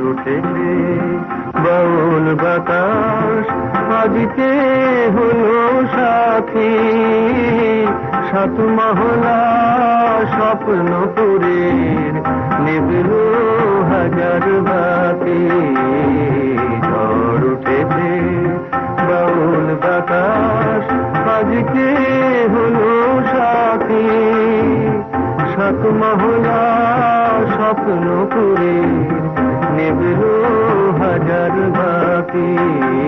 উঠেছে। বাউল বাতাস আজকে হলো সাথী। সাত মহলা স্বপ্নপুরের নিবিল হাজার বাতি। ঝড় উঠেছে, বাউল বাতাস আজকে হলো সাথী। সাত মহলা স্বপ্ন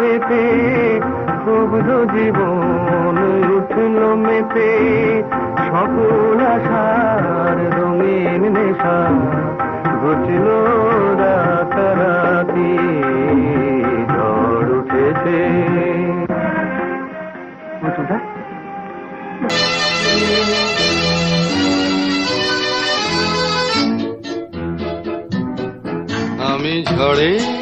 ঝঙ্কারেতে ক্ষুব্ধ জীবন উঠল মেতে। সকল আশার রঙিন নেশা ঘটল রাতারাতি। ঝড় উঠেছে। আমি ঝড়ে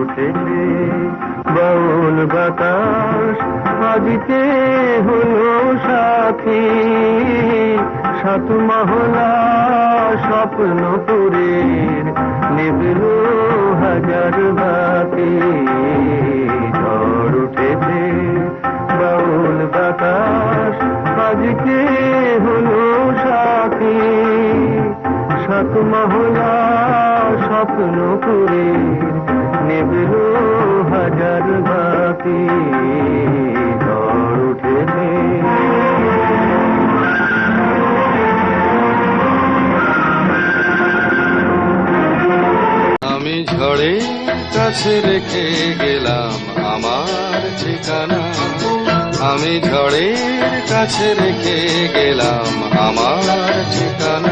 উঠেছে বাউল বাতাস আজকে হলো সাথী। সাত মহলা স্বপ্নপুরের নিবিল হাজার বাতি। ঝড় উঠেছে বাউল বাতাস আজকে হলো সাথী। সাত মহলা কাছে রেখে গেলাম আমার ঠিকানা। আমি ঝড়ের কাছে রেখে গেলাম আমার ঠিকানা।